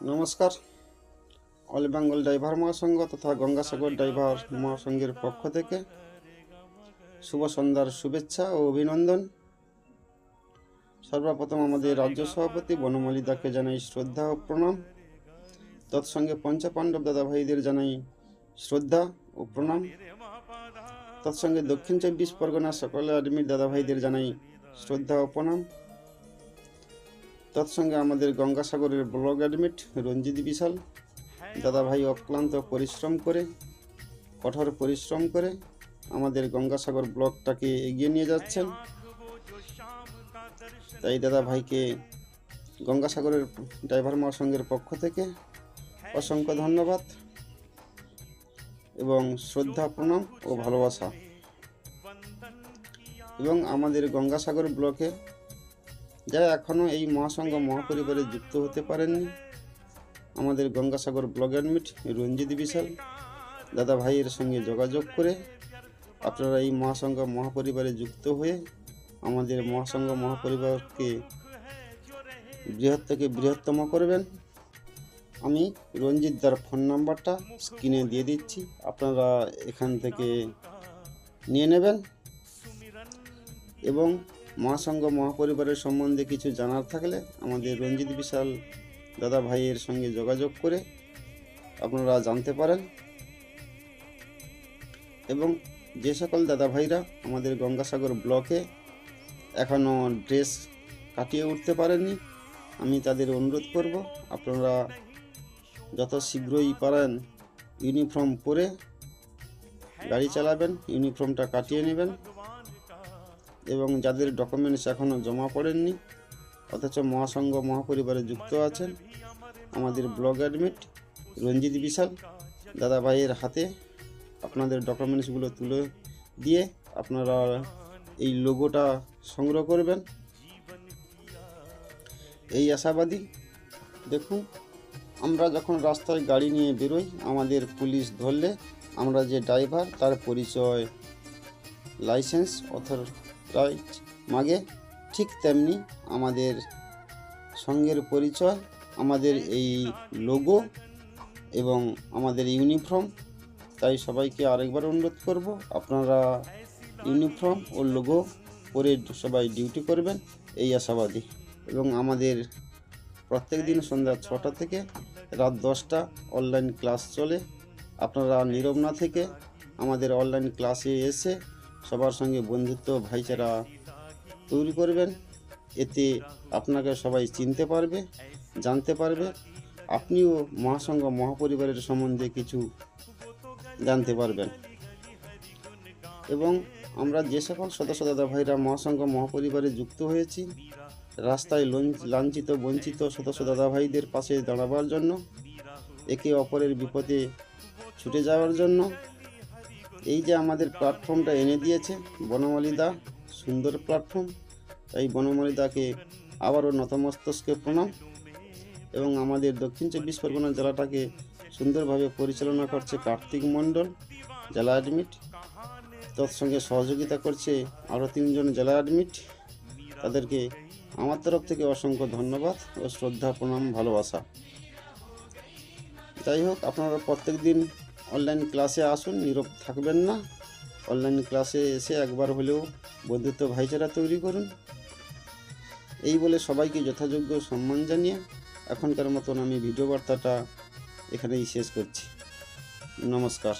নমস্কার। All Bengal driver মহাসংঘ তথা Gangasagar driver মহাসংঘের পক্ষ থেকে শুভ সন্ধ্যার শুভেচ্ছা ও অভিনন্দন। সর্বপ্রথম আমাদের রাজ্য সভাপতি বনমালিদাকে জানাই শ্রদ্ধা ও প্রণাম। তৎসঙ্গে পঞ্চপাণ্ডব দাদা ভাইদের জানাই শ্রদ্ধা ও প্রণাম। তৎসঙ্গে দক্ষিণ চব্বিশ পরগনা সকলে দাদা ভাইদের জানাই শ্রদ্ধা ও প্রণাম। তৎসঙ্গে আমাদের গঙ্গাসাগরের ব্লগ অ্যাডমিট রঞ্জিত বিশাল। দাদাভাই অক্লান্ত পরিশ্রম করে, কঠোর পরিশ্রম করে আমাদের গঙ্গাসাগর ব্লকটাকে এগিয়ে নিয়ে যাচ্ছেন। তাই দাদা ভাইকে গঙ্গাসাগরের ড্রাইভার মহাসংঘের পক্ষ থেকে অসংখ্য ধন্যবাদ এবং শ্রদ্ধা, প্রণাম ও ভালোবাসা। এবং আমাদের গঙ্গাসাগর ব্লকে যারা এখনও এই মহাসংঘ মহাপরিবারে যুক্ত হতে পারেননি। আমাদের গঙ্গাসাগর ব্লগ অ্যাডমিট রঞ্জিত বিশাল। দাদা ভাইয়ের সঙ্গে যোগাযোগ করে আপনারা এই মহাসংঘ মহাপরিবারে যুক্ত হয়ে আমাদের মহাসংঘ মহাপরিবারকে বৃহৎ থেকে বৃহত্তম করবেন। আমি রঞ্জিত দার ফোন নাম্বারটা স্ক্রিনে দিয়ে দিচ্ছি। আপনারা এখান থেকে নিয়ে নেবেন। এবং মহাসংঘ, মহাপরিবারের সম্বন্ধে কিছু জানার থাকলে আমাদের রঞ্জিত বিশাল দাদা ভাইয়ের সঙ্গে যোগাযোগ করে আপনারা জানতে পারেন। এবং যে সকল দাদা ভাইরা আমাদের গঙ্গাসাগর ব্লকে এখনও ড্রেস কাটিয়ে উঠতে পারেননি, আমি তাদের অনুরোধ করব, আপনারা যত শীঘ্রই পারেন ইউনিফর্ম পরে গাড়ি চালাবেন, ইউনিফর্মটা কাটিয়ে নেবেন। এবং যাদের ডকুমেন্টস এখনও জমা পড়েননি, অথচ মহাসংঘ মহাপরিবারে যুক্ত আছেন, আমাদের ব্লগ অ্যাডমিট রঞ্জিত বিশাল দাদা ভাইয়ের হাতে আপনাদের ডকুমেন্টসগুলো তুলে দিয়ে আপনারা এই লোগোটা সংগ্রহ করবেন। এই আশাবাদী, দেখুন, আমরা যখন রাস্তায় গাড়ি নিয়ে বেরোই, আমাদের পুলিশ ধরলে আমরা যে ড্রাইভার তার পরিচয় লাইসেন্স অথরাইজ মাগে ঠিক তেমনি আমাদের সঙ্গের পরিচয়, আমাদের এই লোগো এবং আমাদের ইউনিফর্ম তাই সবাইকে আরেকবার অনুরোধ করব, আপনারা ইউনিফর্ম ও লোগো পরে সবাই ডিউটি করবেন, এই আশাবাদী। এবং আমাদের প্রত্যেক দিন সন্ধ্যা ছটা থেকে রাত দশটা অনলাইন ক্লাস চলে। আপনারা নীরব না থেকে আমাদের অনলাইন ক্লাসে এসে সবার সঙ্গে বন্ধুত্ব ভাইচারা তৈরি করবেন। এতে আপনাকে সবাই চিনতে পারবে, জানতে পারবে। আপনিও মহাসংঘ, মহাপরিবারের সম্বন্ধে কিছু জানতে পারবেন। এবং আমরা যে সকল সদস্য দাদা ভাইরা মহাসংঘ, মহাপরিবারে যুক্ত হয়েছি, রাস্তায় লাঞ্ছিত, বঞ্চিত সদস্য দাদা ভাইদের পাশে দাঁড়াবার জন্য, একে অপরের বিপদে ছুটে যাওয়ার জন্য এই যে আমাদের প্ল্যাটফর্মটা এনে দিয়েছে বনমালীদা সুন্দর প্ল্যাটফর্ম তাই বনমালীদাকে আবারও নতমস্তকে প্রণাম। এবং আমাদের দক্ষিণ চব্বিশ পরগনা জেলাটাকে সুন্দরভাবে পরিচালনা করছে কার্তিক মণ্ডল, জেলা অ্যাডমিট তৎসঙ্গে সহযোগিতা করছে আরও তিনজন জেলা অ্যাডমিট তাদেরকে আমার তরফ থেকে অসংখ্য ধন্যবাদ ও শ্রদ্ধা, প্রণাম, ভালোবাসা। যাই হোক, আপনারা প্রত্যেক দিন অনলাইন ক্লাসে আসুন, নীরব থাকবেন না। অনলাইন ক্লাসে এসে একবার হলেও বন্ধুত্ব ভাইচারা তৈরি করুন। এই বলে সবাইকে যথাযোগ্য সম্মান জানিয়ে এখনকার মতন আমি ভিডিও বার্তাটা এখানেই শেষ করছি। নমস্কার।